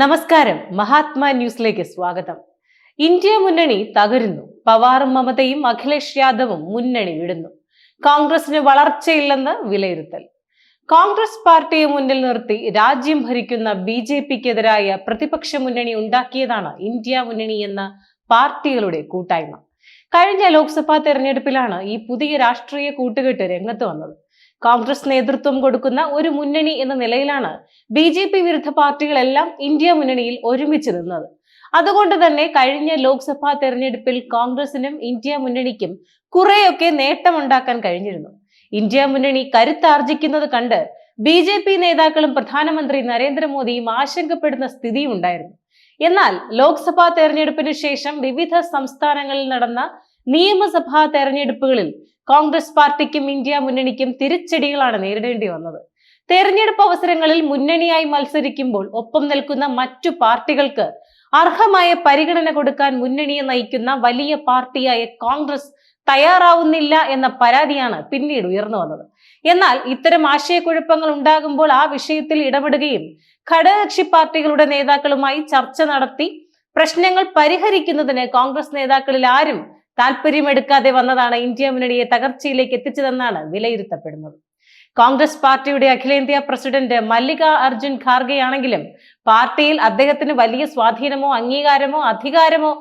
നമസ്കാരം. മഹാത്മാ ന്യൂസിലേക്ക് സ്വാഗതം. ഇന്ത്യ മുന്നണി തകരുന്നു. പവാറും മമതയും അഖിലേഷ് യാദവും മുന്നണി വിടുന്നു. കോൺഗ്രസിന് വളർച്ചയില്ലെന്ന് വിലയിരുത്തൽ. കോൺഗ്രസ് പാർട്ടിയെ മുന്നിൽ നിർത്തി രാജ്യം ഭരിക്കുന്ന ബി ജെ പിക്കെതിരായ പ്രതിപക്ഷ മുന്നണി ഉണ്ടാക്കിയതാണ് ഇന്ത്യ മുന്നണി എന്ന പാർട്ടികളുടെ കൂട്ടായ്മ. കഴിഞ്ഞ ലോക്സഭാ തെരഞ്ഞെടുപ്പിലാണ് ഈ പുതിയ രാഷ്ട്രീയ കൂട്ടുകെട്ട് രംഗത്ത് വന്നത്. കോൺഗ്രസ് നേതൃത്വം കൊടുക്കുന്ന ഒരു മുന്നണി എന്ന നിലയിലാണ് ബി ജെ പി വിരുദ്ധ പാർട്ടികളെല്ലാം ഇന്ത്യ മുന്നണിയിൽ ഒരുമിച്ച് നിന്നത്. അതുകൊണ്ട് തന്നെ കഴിഞ്ഞ ലോക്സഭാ തെരഞ്ഞെടുപ്പിൽ കോൺഗ്രസിനും ഇന്ത്യ മുന്നണിക്കും കുറെയൊക്കെ നേട്ടമുണ്ടാക്കാൻ കഴിഞ്ഞിരുന്നു. ഇന്ത്യ മുന്നണി കരുത്താർജിക്കുന്നത് കണ്ട് ബി ജെ പി നേതാക്കളും പ്രധാനമന്ത്രി നരേന്ദ്രമോദിയും ആശങ്കപ്പെടുന്ന സ്ഥിതിയുണ്ടായിരുന്നു എന്നാൽ ലോക്സഭാ തെരഞ്ഞെടുപ്പിന് ശേഷം വിവിധ സംസ്ഥാനങ്ങളിൽ നടന്ന നിയമസഭാ തെരഞ്ഞെടുപ്പുകളിൽ കോൺഗ്രസ് പാർട്ടിക്കും ഇന്ത്യ മുന്നണിക്കും തിരിച്ചടികളാണ് നേരിടേണ്ടി വന്നത്. തെരഞ്ഞെടുപ്പ് അവസരങ്ങളിൽ മുന്നണിയായി മത്സരിക്കുമ്പോൾ ഒപ്പം നിൽക്കുന്ന മറ്റു പാർട്ടികൾക്ക് അർഹമായ പരിഗണന കൊടുക്കാൻ മുന്നണിയെ നയിക്കുന്ന വലിയ പാർട്ടിയായ കോൺഗ്രസ് തയ്യാറാവുന്നില്ല എന്ന പരാതിയാണ് പിന്നീട് ഉയർന്നു വന്നത്. എന്നാൽ ഇത്തരം ആശയക്കുഴപ്പങ്ങൾ ഉണ്ടാകുമ്പോൾ ആ വിഷയത്തിൽ ഇടപെടുകയും ഘടകകക്ഷി പാർട്ടികളുടെ നേതാക്കളുമായി ചർച്ച നടത്തി പ്രശ്നങ്ങൾ പരിഹരിക്കുന്നതിന് കോൺഗ്രസ് നേതാക്കളിൽ ആരും താല്പര്യമെടുക്കാതെ വന്നതാണ് ഇന്ത്യ മുന്നണിയെ തകർച്ചയിലേക്ക് എത്തിച്ചതെന്നാണ് വിലയിരുത്തപ്പെടുന്നത്. കോൺഗ്രസ് പാർട്ടിയുടെ അഖിലേന്ത്യാ പ്രസിഡന്റ് മല്ലിക അർജുൻ ഖാർഗെയാണെങ്കിലും പാർട്ടിയിൽ അദ്ദേഹത്തിന് വലിയ സ്വാധീനമോ അംഗീകാരമോ അധികാരമോ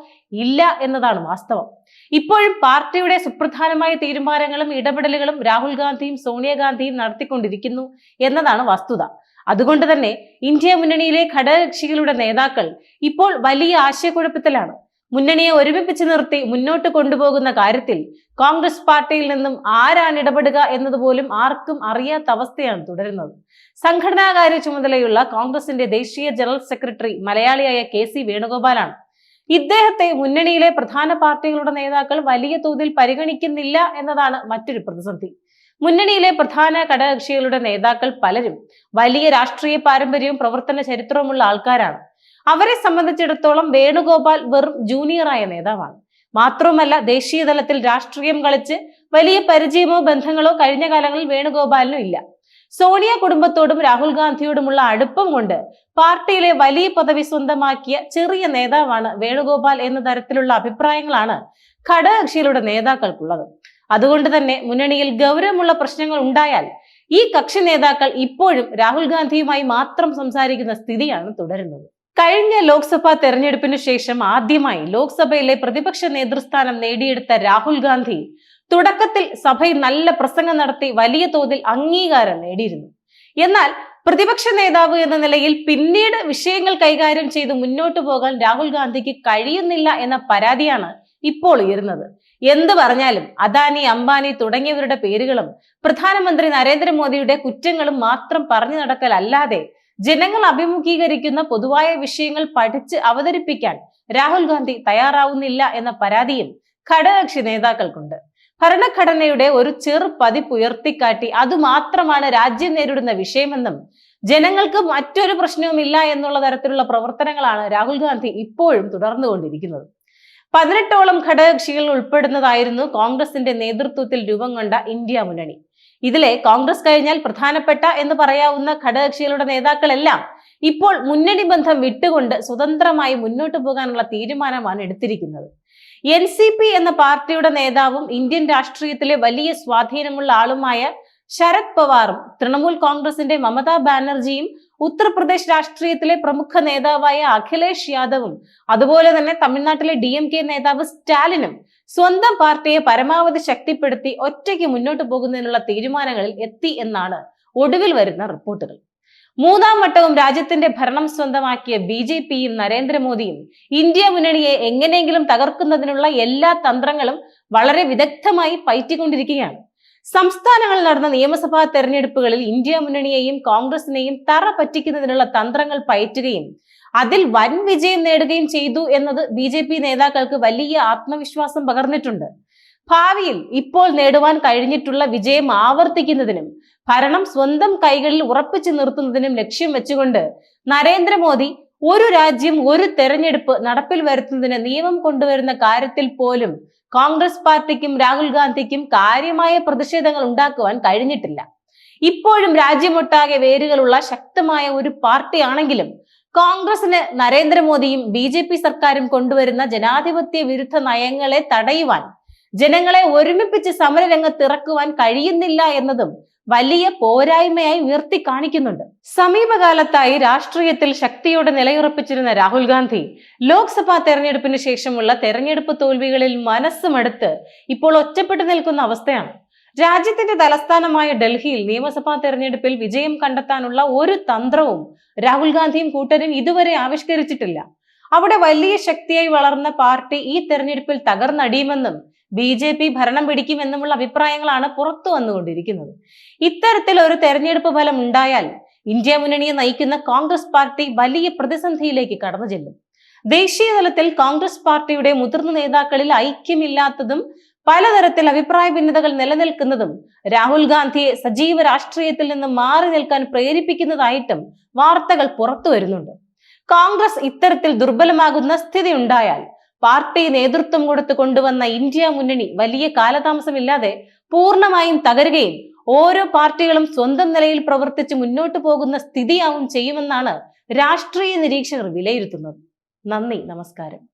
ഇല്ല എന്നതാണ് വാസ്തവം. ഇപ്പോഴും പാർട്ടിയുടെ സുപ്രധാനമായ തീരുമാനങ്ങളും ഇടപെടലുകളും രാഹുൽ ഗാന്ധിയും സോണിയാഗാന്ധിയും നടത്തിക്കൊണ്ടിരിക്കുന്നു എന്നതാണ് വസ്തുത. അതുകൊണ്ട് തന്നെ ഇന്ത്യ മുന്നണിയിലെ ഘടകകക്ഷികളുടെ നേതാക്കൾ ഇപ്പോൾ വലിയ ആശയക്കുഴപ്പത്തിലാണ്. മുന്നണിയെ ഒരുമിപ്പിച്ച് നിർത്തി മുന്നോട്ട് കൊണ്ടുപോകുന്ന കാര്യത്തിൽ കോൺഗ്രസ് പാർട്ടിയിൽ നിന്നും ആരാണ് ഇടപെടുക എന്നതുപോലും ആർക്കും അറിയാത്ത അവസ്ഥയാണ് തുടരുന്നത്. സംഘടനാകാര്യ ചുമതലയുള്ള കോൺഗ്രസിന്റെ ദേശീയ ജനറൽ സെക്രട്ടറി മലയാളിയായ കെ സി വേണുഗോപാലാണ്. ഇദ്ദേഹത്തെ മുന്നണിയിലെ പ്രധാന പാർട്ടികളുടെ നേതാക്കൾ വലിയ തോതിൽ പരിഗണിക്കുന്നില്ല എന്നതാണ് മറ്റൊരു പ്രതിസന്ധി. മുന്നണിയിലെ പ്രധാന ഘടകകക്ഷികളുടെ നേതാക്കൾ പലരും വലിയ രാഷ്ട്രീയ പാരമ്പര്യവും പ്രവർത്തന ചരിത്രവുമുള്ള ആൾക്കാരാണ്. അവരെ സംബന്ധിച്ചിടത്തോളം വേണുഗോപാൽ വെറും ജൂനിയറായ നേതാവാണ്. മാത്രവുമല്ല ദേശീയ തലത്തിൽ രാഷ്ട്രീയം കളിച്ച് വലിയ പരിചയമോ ബന്ധങ്ങളോ കഴിഞ്ഞ കാലങ്ങളിൽ വേണുഗോപാലിനും ഇല്ല. സോണിയ കുടുംബത്തോടും രാഹുൽ ഗാന്ധിയോടുമുള്ള അടുപ്പം കൊണ്ട് പാർട്ടിയിലെ വലിയ പദവി സ്വന്തമാക്കിയ ചെറിയ നേതാവാണ് വേണുഗോപാൽ എന്ന തരത്തിലുള്ള അഭിപ്രായങ്ങളാണ് ഘടകകക്ഷികളുടെ നേതാക്കൾക്കുള്ളത്. അതുകൊണ്ട് തന്നെ മുന്നണിയിൽ ഗൗരവമുള്ള പ്രശ്നങ്ങൾ ഉണ്ടായാൽ ഈ കക്ഷി നേതാക്കൾ ഇപ്പോഴും രാഹുൽ ഗാന്ധിയുമായി മാത്രം സംസാരിക്കുന്ന സ്ഥിതിയാണ് തുടരുന്നത്. കഴിഞ്ഞ ലോക്സഭാ തെരഞ്ഞെടുപ്പിന് ശേഷം ആദ്യമായി ലോക്സഭയിലെ പ്രതിപക്ഷ നേതൃസ്ഥാനം നേടിയെടുത്ത രാഹുൽ ഗാന്ധി തുടക്കത്തിൽ സഭയിൽ നല്ല പ്രസംഗം നടത്തി വലിയ തോതിൽ അംഗീകാരം നേടിയിരുന്നു. എന്നാൽ പ്രതിപക്ഷ നേതാവ് എന്ന നിലയിൽ പിന്നീട് വിഷയങ്ങൾ കൈകാര്യം ചെയ്ത് മുന്നോട്ടു പോകാൻ രാഹുൽ ഗാന്ധിക്ക് കഴിയുന്നില്ല എന്ന പരാതിയാണ് ഇപ്പോൾ ഉയരുന്നത്. എന്ത് പറഞ്ഞാലും അദാനി അംബാനി തുടങ്ങിയവരുടെ പേരുകളും പ്രധാനമന്ത്രി നരേന്ദ്രമോദിയുടെ കുറ്റങ്ങളും മാത്രം പറഞ്ഞു നടക്കലല്ലാതെ ജനങ്ങൾ അഭിമുഖീകരിക്കുന്ന പൊതുവായ വിഷയങ്ങൾ പഠിച്ച് അവതരിപ്പിക്കാൻ രാഹുൽ ഗാന്ധി തയ്യാറാവുന്നില്ല എന്ന പരാതിയും ഘടകകക്ഷി നേതാക്കൾക്കുണ്ട്. ഭരണഘടനയുടെ ഒരു ചെറു പതിപ്പ് ഉയർത്തിക്കാട്ടി അതുമാത്രമാണ് രാജ്യം നേരിടുന്ന വിഷയമെന്നും ജനങ്ങൾക്ക് മറ്റൊരു പ്രശ്നവുമില്ല എന്നുള്ള തരത്തിലുള്ള പ്രവർത്തനങ്ങളാണ് രാഹുൽ ഗാന്ധി ഇപ്പോഴും തുടർന്നുകൊണ്ടിരിക്കുന്നത്. പതിനെട്ടോളം ഘടകകക്ഷികൾ ഉൾപ്പെടുന്നതായിരുന്നു കോൺഗ്രസിന്റെ നേതൃത്വത്തിൽ രൂപം കൊണ്ട ഇന്ത്യ മുന്നണി. ഇതിലെ കോൺഗ്രസ് കഴിഞ്ഞാൽ പ്രധാനപ്പെട്ട എന്ന് പറയാവുന്ന ഘടകകക്ഷികളുടെ നേതാക്കളെല്ലാം ഇപ്പോൾ മുന്നണി ബന്ധം വിട്ടുകൊണ്ട് സ്വതന്ത്രമായി മുന്നോട്ട് പോകാനുള്ള തീരുമാനമാണ് എടുത്തിരിക്കുന്നത്. എൻ സി പി എന്ന പാർട്ടിയുടെ നേതാവും ഇന്ത്യൻ രാഷ്ട്രീയത്തിലെ വലിയ സ്വാധീനമുള്ള ആളുമായ ശരത് പവാറും തൃണമൂൽ കോൺഗ്രസിന്റെ മമതാ ബാനർജിയും ഉത്തർപ്രദേശ് രാഷ്ട്രീയത്തിലെ പ്രമുഖ നേതാവായ അഖിലേഷ് യാദവും അതുപോലെ തന്നെ തമിഴ്നാട്ടിലെ ഡി എം കെ നേതാവ് സ്റ്റാലിനും സ്വന്തം പാർട്ടിയെ പരമാവധി ശക്തിപ്പെടുത്തി ഒറ്റയ്ക്ക് മുന്നോട്ട് പോകുന്നതിനുള്ള തീരുമാനങ്ങളിൽ എത്തി എന്നാണ് ഒടുവിൽ വരുന്ന റിപ്പോർട്ടുകൾ. മൂന്നാം വട്ടവും രാജ്യത്തിന്റെ ഭരണം സ്വന്തമാക്കിയ ബി ജെ പിയും നരേന്ദ്രമോദിയും ഇന്ത്യ മുന്നണിയെ എങ്ങനെയെങ്കിലും തകർക്കുന്നതിനുള്ള എല്ലാ തന്ത്രങ്ങളും വളരെ വിദഗ്ധമായി പയറ്റിക്കൊണ്ടിരിക്കുകയാണ്. സംസ്ഥാനങ്ങളിൽ നടന്ന നിയമസഭാ തെരഞ്ഞെടുപ്പുകളിൽ ഇന്ത്യ മുന്നണിയെയും കോൺഗ്രസിനെയും തറ പറ്റിക്കുന്നതിനുള്ള തന്ത്രങ്ങൾ പയറ്റുകയും അതിൽ വൻ വിജയം നേടുകയും ചെയ്തു എന്നത് ബി ജെ പി നേതാക്കൾക്ക് വലിയ ആത്മവിശ്വാസം പകർന്നിട്ടുണ്ട്. ഭാവിയിൽ ഇപ്പോൾ നേടുവാൻ കഴിഞ്ഞിട്ടുള്ള വിജയം ആവർത്തിക്കുന്നതിനും ഭരണം സ്വന്തം കൈകളിൽ ഉറപ്പിച്ചു നിർത്തുന്നതിനും ലക്ഷ്യം വെച്ചുകൊണ്ട് നരേന്ദ്രമോദി ഒരു രാജ്യം ഒരു തെരഞ്ഞെടുപ്പ് നടപ്പിൽ വരുത്തുന്നതിന് നിയമം കൊണ്ടുവരുന്ന കാര്യത്തിൽ പോലും കോൺഗ്രസ് പാർട്ടിക്കും രാഹുൽ ഗാന്ധിക്കും കാര്യമായ പ്രതിഷേധങ്ങൾ ഉണ്ടാക്കുവാൻ കഴിഞ്ഞിട്ടില്ല. ഇപ്പോഴും രാജ്യമൊട്ടാകെ വേരുകളുള്ള ശക്തമായ ഒരു പാർട്ടിയാണെങ്കിലും കോൺഗ്രസിന് നരേന്ദ്രമോദിയും ബി ജെ പി സർക്കാരും കൊണ്ടുവരുന്ന ജനാധിപത്യ വിരുദ്ധ നയങ്ങളെ തടയുവാൻ ജനങ്ങളെ ഒരുമിപ്പിച്ച് സമരരംഗത്ത് ഇറക്കുവാൻ കഴിയുന്നില്ല എന്നതും വലിയ പോരായ്മയായി ഉയർത്തി കാണിക്കുന്നുണ്ട്. സമീപകാലത്തായി രാഷ്ട്രീയത്തിൽ ശക്തിയോടെ നിലയുറപ്പിച്ചിരുന്ന രാഹുൽ ഗാന്ധി ലോക്സഭാ തെരഞ്ഞെടുപ്പിന് ശേഷമുള്ള തെരഞ്ഞെടുപ്പ് തോൽവികളിൽ മനസ്സുമടുത്ത് ഇപ്പോൾ ഒറ്റപ്പെട്ടു നിൽക്കുന്ന അവസ്ഥയാണ്. രാജ്യത്തിന്റെ തലസ്ഥാനമായ ഡൽഹിയിൽ നിയമസഭാ തെരഞ്ഞെടുപ്പിൽ വിജയം കണ്ടെത്താനുള്ള ഒരു തന്ത്രവും രാഹുൽ ഗാന്ധിയും കൂട്ടരും ഇതുവരെ ആവിഷ്കരിച്ചിട്ടില്ല. അവിടെ വലിയ ശക്തിയായി വളർന്ന പാർട്ടി ഈ തെരഞ്ഞെടുപ്പിൽ തകർന്നടിയുമെന്നും ബി ജെ പി ഭരണം പിടിക്കുമെന്നുമുള്ള അഭിപ്രായങ്ങളാണ് പുറത്തു വന്നുകൊണ്ടിരിക്കുന്നത്. ഇത്തരത്തിൽ ഒരു തെരഞ്ഞെടുപ്പ് ഫലം ഉണ്ടായാൽ ഇന്ത്യ മുന്നണിയെ നയിക്കുന്ന കോൺഗ്രസ് പാർട്ടി വലിയ പ്രതിസന്ധിയിലേക്ക് കടന്നു ചെല്ലും. ദേശീയ തലത്തിൽ കോൺഗ്രസ് പാർട്ടിയുടെ മുതിർന്ന നേതാക്കളിൽ ഐക്യമില്ലാത്തതും പലതരത്തിൽ അഭിപ്രായ ഭിന്നതകൾ നിലനിൽക്കുന്നതും രാഹുൽ ഗാന്ധിയെ സജീവ രാഷ്ട്രീയത്തിൽ നിന്ന് മാറി നിൽക്കാൻ പ്രേരിപ്പിക്കുന്നതായിട്ടും വാർത്തകൾ പുറത്തു വരുന്നുണ്ട്. കോൺഗ്രസ് ഇത്തരത്തിൽ ദുർബലമാകുന്ന സ്ഥിതി ഉണ്ടായാൽ പാർട്ടി നേതൃത്വം കൊടുത്ത് കൊണ്ടുവന്ന ഇന്ത്യ മുന്നണി വലിയ കാലതാമസമില്ലാതെ പൂർണമായും തകരുകയും ഓരോ പാർട്ടികളും സ്വന്തം നിലയിൽ പ്രവർത്തിച്ച് മുന്നോട്ട് പോകുന്ന സ്ഥിതിയാവും ചെയ്യുമെന്നാണ് രാഷ്ട്രീയ നിരീക്ഷകർ വിലയിരുത്തുന്നത്. നന്ദി നമസ്കാരം.